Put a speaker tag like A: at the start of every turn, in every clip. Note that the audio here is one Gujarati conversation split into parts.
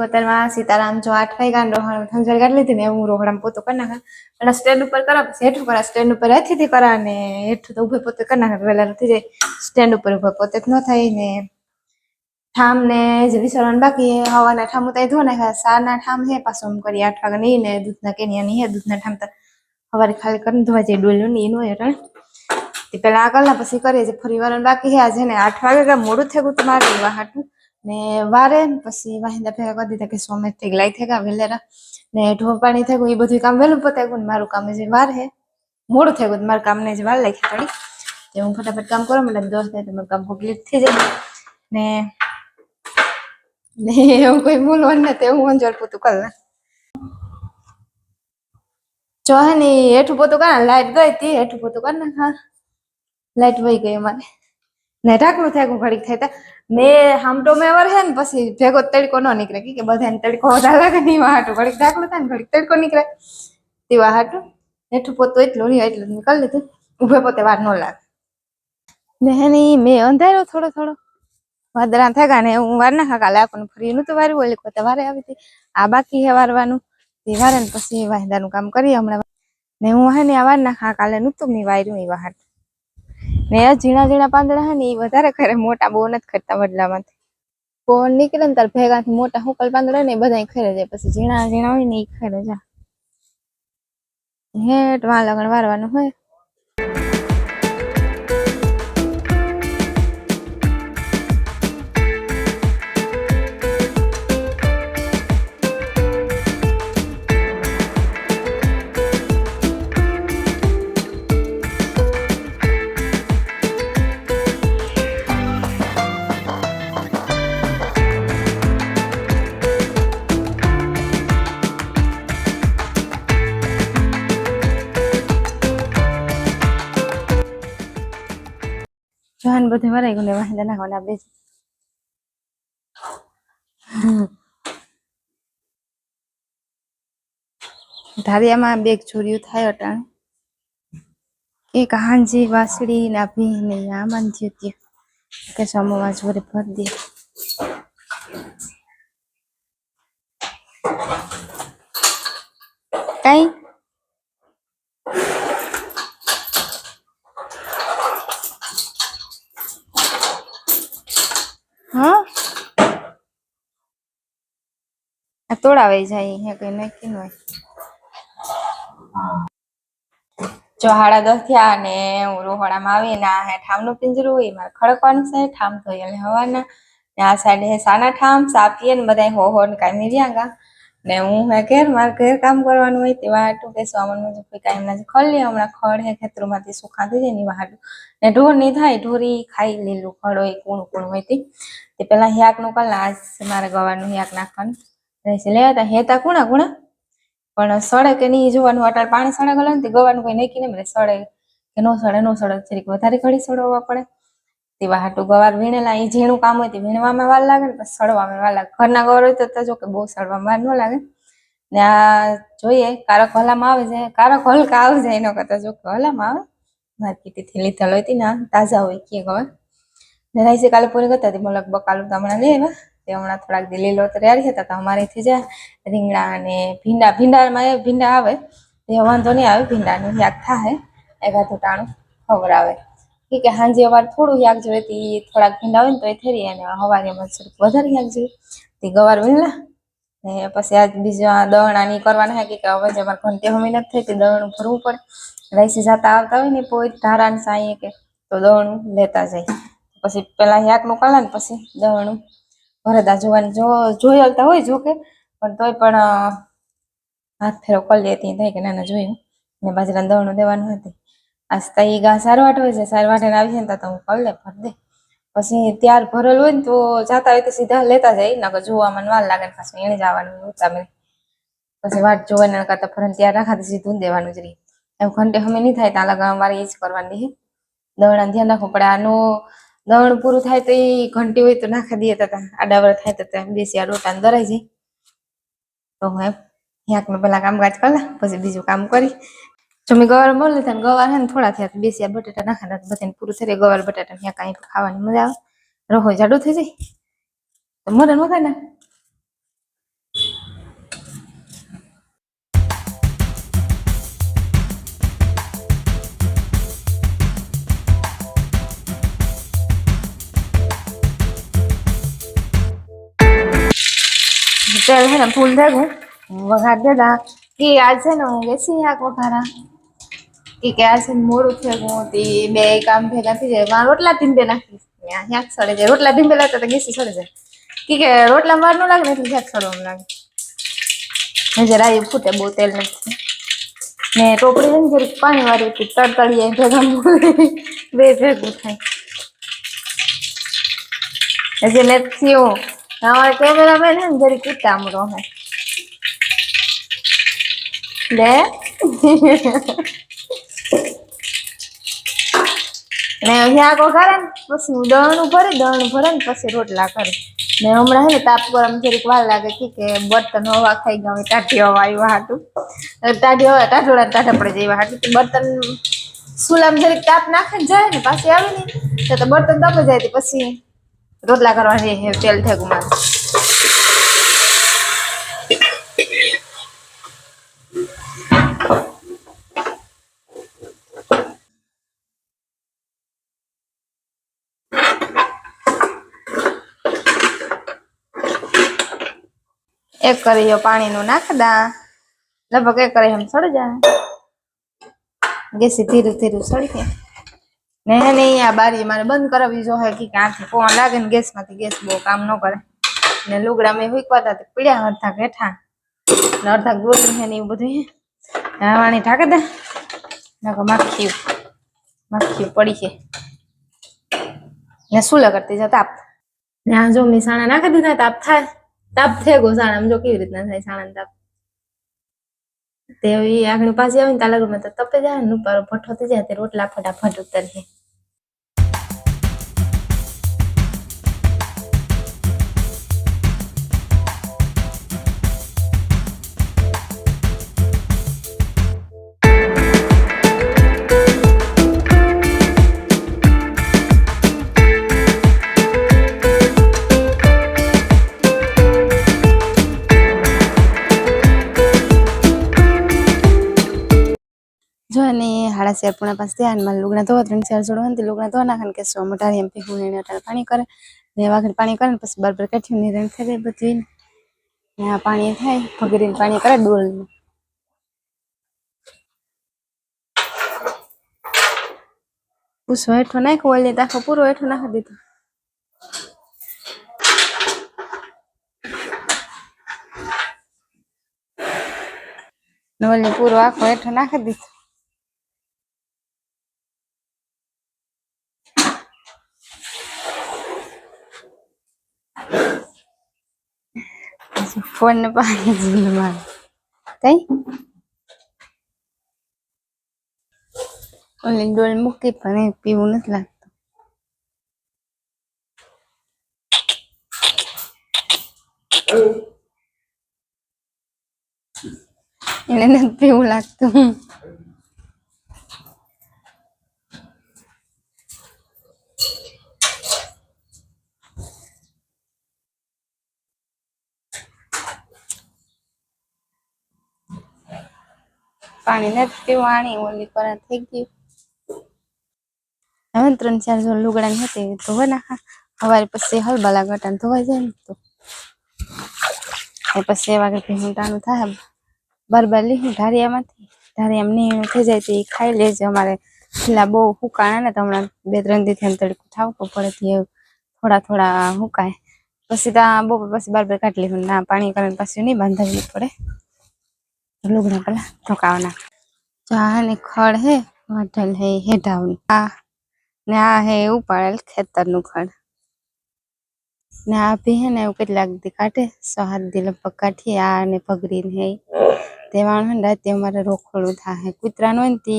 A: કોતરમાં સીતારામ જો આઠ વાગ્યા રોહણ સમજણ કાઢી લીધી ને હું રોહડામાં પોતો કરી નાખા. અને સ્ટેન્ડ ઉપર કરા, પછી હેઠું કરા. સ્ટેન્ડ ઉપર હેઠીથી કરા ને હેઠું તો ઉભે પોતે કરી નાખે. વહેલા થઈ જાય. સ્ટેન્ડ ઉપર ઉભે પોતે જ ન થાય ને ઠામ ને જે વિસરવાનું બાકી હે હવાના ઠામ ઉતારી ધો નાખ્યા. સારના ઠામ છે, પાછો આમ કરી આઠ વાગે નહીં ને દૂધના કેનિયા નહીં હે દૂધના ઠામ તો હવારે ખાલી કરીને ધોવા જાય. ડોલ્યું ને એનું એટલે પેલા આગળના પછી કરીએ છીએ ફરી વાર બાકી છે. આજે ને આઠ વાગે મોડું થઈ ગયું તો મારે વાહાટું ને વારે પછી વાહિંદા ભેગા કરી દીધા કે સોમે થઈ લાઈ થઈ ગયા વેલેરા ને ઢોર પાણી થઈ ગયું એ બધું કામ વહેલું પતાઈ ગયું મારું કામ જે વાર હે, મોડું થઈ ગયું મારા મારું કામ ને વાર લાગી પડી તે હું ફટાફટ કામ કરું મતલબ દોસ્ત થાય તમારું મારું કામ કમ્પ્લીટ થઈ જાય. ને ને એવું કોઈ બોલવાનું નથી હું અંજળ પોતું ને. જો હે ને હેઠું પોતું કર લાઈટ ગઈ હતી, હેઠું પોતું કર ને, હા. લાઈટ વહી ગઈ અમારે. ને ઢાકણું થાય ઘડીક થાય. તા મેં હામટો મેં વર હે ને, પછી ભેગો તડકો ન નીકળે. કે બધાને તડકો વધારે લાગે ને એવા હાટું ઘડીક ઢાકણું થાય ને, ઘડીક તડકો નીકળે. તે હાટું. હેઠું પોતું એટલું નહીં, એટલું નીકળી લીધું. ઉભે પોતે વાર ન લાગે. ને હે ને મેં અંધાર્યો થોડો થોડો. વાદળા થયા ને, હું વાર નાખા કાલે આપણને ફરી તો વાર્યું ઓલી પોતે વારે આવી હતી. આ બાકી હે વારવાનું. તે વારે ને પછી વાંદાનું કામ કરીએ હમણાં. ને હું હે ને આ વાર નાખા કાલે તો મેં વાર્યું એ હાટ ને ઝીણા ઝીણા પાંદડા હે ને એ વધારે ખરે મોટા બહુ નથી કરતા વડલામાંથી. પવન નીકળે ને તાર ભેગાથી મોટા હુકલ પાંદડા ને બધા ખરે જાય, પછી ઝીણા ઝીણા હોય ને એ ખરે જાય હેઠ વાં લગણ વારવાનું હોય. જોહાન બધે વરાઈ ગયું ને વાંદા નાખવાના બે. ધારિયામાં બે ચોરીઓ થાય અટાણ. એક હાંજી, વાસળી ના ભી ને આમાં જ્યોતિ. કે સમોવા જોડે ભર દે કઈ હા આ તોડાવાઈ જાય હે કઈ નક્કી હોય. જો હાડા દસ થયા ને હું રોહડામાં આવીને આ હે ઠામનું પિંજરું હોય, મારે ખડકવાનું છે, ઠામ ધોઈ હવાના. ને આ સાઈડ હે સાના ઠામ સાપીએ ને બધા હો હો ને કાંઈ નહીં ગા. ને હું હે ઘેર, મારે ઘેર કામ કરવાનું હોય તેવા હાટું કે સ્વામન મુજબ કોઈ કાંઈ નથી ખોલી હમણાં ખડ હે ખેતરોમાંથી સુખા થઈ જાય ને એવા હાટું ને ઢોર નહીં થાય, ઢોરી ખાઈ લીલું ખડ હોય, કૂણું કૂણું હોય તે. પેલા હિયાકનું કલા આજ મારે ગવાનું હિયાક નાખવાનું. રહેશે. લેવા તા હેતા કુણા કુણા? પણ સડે કે નહીં જોવાનું? અટાળ પાણી સડે ગયેલું ને તે ગવાનું કોઈ નહીં. મળે સડે કે નો સડે નો સડે. જરીક વધારે ઘડી સડવા પડે. તે હાટું ગવાર વીણેલા એ ઝીણું કામ હોય તે વીણવામાં વાર લાગે ને સડવામાં વાર લાગે. ઘરના ગવાર હોય તો જો કે બહુ સડવામાં વાર ન લાગે. ને આ જોઈએ, કારક હલામાં આવે છે. કારક હલકા આવે છે એનો કરતા જો કે હલામાં આવે. માર્કેટેથી લીધેલ હોય તી ના તાજા હોય, કે ગવાર ને રાઈસે કાલે પૂરી કરતા હતી. મલક બકાલું તમને લઈ આવ્યા. તે હમણાં થોડાક દી લીલો તૈયાર હતા તો અમારેથી જાય, રીંગણા અને ભીંડા, ભીંડામાં એ ભીંડા આવે તે વાંધો નહીં આવે, ભીંડાનું યાગ થાય એકાદું ટાણું આવે ઠીક કે સાંજે અવાર થોડું યાગ જોઈએ, તે થોડાક ભીંડા હોય ને તો એ થઈ રહી, અને એમાં થોડુંક વધારે યાગ જોઈએ. તે ગવાર વીણલા ને પછી આજ બીજા દવણાની કરવાના હે, કે હવે જે અમારે ઘંટે હમી નથી થઈ, તે દવણ ભરવું પડે. રાઈસી જતા આવતા હોય ને પોઈ ધારાને સાંઈએ કે, તો દવણું લેતા જાય. પછી પેલા યાકનું કાલા ને પછી દવણું ભરતા જોવાની જો જોઈ આવતા હોય જો કે પણ તોય પણ હાથ ફેરો કરી લેતી થાય કે નાના જોયું. ને બાજરાનું દવણું દેવાનું હતું. આસ્તા એ ઘા સારવાટ હોય છે સારવાટ આવી છે ને તો હું કરી લે ભર દે. પછી ત્યાર ભરેલું હોય ને તો જાતા હોય તો સીધા લેતા જાય, નકર જોવામાં વાર લાગે ને પાછું એને જવાનું ઉતામે પછી વાટ જોવાના કરતા ફરન ત્યાર રાખાતી સીધું દેવાનું જ રહી. એમ ઘંટે હમે નહીં થાય, ત્યાં ગામ મારે એ જ કરવાની દવણા ધ્યાન રાખવું પડે. આનું દવણ પૂરું થાય તો એ ઘંટી હોય તો નાખી દઈએ તા આડાવર થાય તો બેસી આ રોટાને દરાઈ જાય. તો હું એમ યાકનું પેલા કામકાજ કલા પછી બીજું કામ કરી. જો મેં ગવાર બોલી લીધા ને ગવાર હે ને થોડા થયા તો બેસી આ બટેટા નાખા હતા બધાને પૂરું થઈ ગવાર બટાટા ત્યાં કાંઈ ખાવાની મજા આવે. રહો જાડું થઈ જાય. તો મરે મગા ને તેલ છે ને, ફૂલ ભેગું. વઘાર દેતા કે આ છે ને, હું બેસી આ વઘારા. કે કે આ છે ને, મોડું થયું તે બે કામ ભેગા થઈ જાય. રોટલા ધીંબે નાખી. શાક સડે જાય. રોટલા ધીંબે લાગતા તો ગેસી સડે જાય. કે રોટલા વાર ન લાગે ને એટલે શાક સડવાનું લાગે. જરા એ ફૂટે બહુ તેલ નથી ને ટોપડી ને, જરીક પાણી વાળી હતી. તડતડીએ ભેગા બે ભેગું થાય. હજી નથી હું અમારે કેમેરામેન છે ને જરીક ઉતામળો હે લે ને અહીંયા વઘારે ને પછી હું દળનું ભરે દળનું ભરે ને પછી રોટલા કરે ને હમણાં હે ને તાપ ગરમ જરીક વાર લાગે કે કે બર્તન હવા ખાઈ ગયા ટાઢી હવા આવ્યા હાટું ટાઢી હવા ટાઢોડા ટાઢા પડે જેવા હાટું બર્તન સુલામ જરીક તાપ નાખે જાય ને પાછી આવે ને તો બર્તન તપે જાય પછી રોટલા કરવાની તેલ થેગું મારે એક કરીયો પાણીનું નું દા લગભગ એક કરી એમ સડી જાય ગેસી ધીરું ધીરું સડી જાય ને નહીં, આ બારી મારે બંધ કરાવી જો હે, કે આથી ફોન લાગે ને ગેસમાંથી, ગેસ બહુ કામ ન કરે. ને લુગડા મેં હુકવાતા પીડ્યા અડધા હેઠા ને અડધા ગોળી હે ને એવું બધું વાણી ઢાકે દે. નકર માખી માખી પડી છે. ને શું કરતી છે, તાપ? ને આ જો મિસાણા સાણા નાખી દીધા, તાપ થાય. તાપ થઈ ગયો સાણા જો કેવી રીતના થાય સાણા તાપ. તે આગળ પાછી આવીને ને તાલાગરમાં તો તપે જાય ને, ઉપર ભઠ્ઠો થઈ જાય, તે રોટલા ફટાફટ ઉતરીએ શેર પૂણા પાસે ધ્યાનમાં લુગડા ધોવા ત્રણ ચાર જોડવા ને લુગડા ધોવા નાખે કે સો મોટારી એમ પીવું એને અટાણે પાણી કરે. ને વાઘડ પાણી કરે ને પછી બરાબર કાઢ્યું ને રંગ થઈ જાય બધું આ પાણી થાય, ભગરીને પાણી કરે ડોલનું. પૂછો, હેઠો નાખ્યો ઓલી આખો પૂરો, હેઠો નાખી દીધો. ને ઓલી પૂરો આખો હેઠો નાખી દીધો. ફોન ને પાણી ઝૂલમાં કઈ ઓલી ડોલ મૂકી પણ એ પીવું નથી લાગતું એને નથી પીવું લાગતું પાણી નથી પીવાણી ઓલી પર થઈ ગયું. હવે ત્રણ ચાર જો લુગડા ની હતી ધોવે નાખા સવારે પછી હલબલા ગટા ધોવાઈ જાય ને તો. પછી એ વાગે ભીનું થાય, બરબર લીધું ઢારિયામાંથી ઢારિયામાં નીણું થઈ જાય તો એ ખાઈ લેજે અમારે પેલા બહુ હુકાણા ને તો હમણાં બે ત્રણ દી થઈને તડકું થાવવું પડે થોડા થોડા હુકાય. પછી ત્યાં બહુ પછી બરબર કાઢી લીધું ના પાણી કરીને પછી નહીં બાંધાવી પડે. લુગડા પેલા ધોકાવાના ચા ને ખડ હે है હે હેઢાવનું. આ ને આ હે ઉપાડેલ ખેતરનું ખડ. ને આ ભી હે ને એવું કેટલાક દી કાઢે, સો હાથ દી લગભગ કાઢીએ, આ ને ભગરી ને હે. તેમાં હે ને રાતે અમારે રોખડું થાય કૂતરાનું હોય ને તે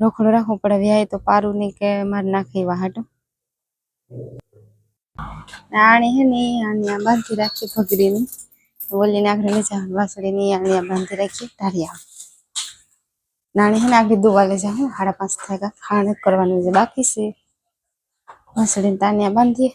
A: રોખડું રાખવું પડે, વ્યાય તો પારું નહીં કે મારે નાખી વાહાટું આણી હે ને આણી આ બાંધી રાખી ભગરીની. ઓલી નાખડી લઈ વાસળી ની આણી આ બાંધી રાખી ઢારિયા નાની હે ને આગળ દુવા લઈ જાઉં સાડા પાંચ થાય ખાણ કરવાનું જે બાકી છે. વાસળીને તાનિયા બાંધીએ.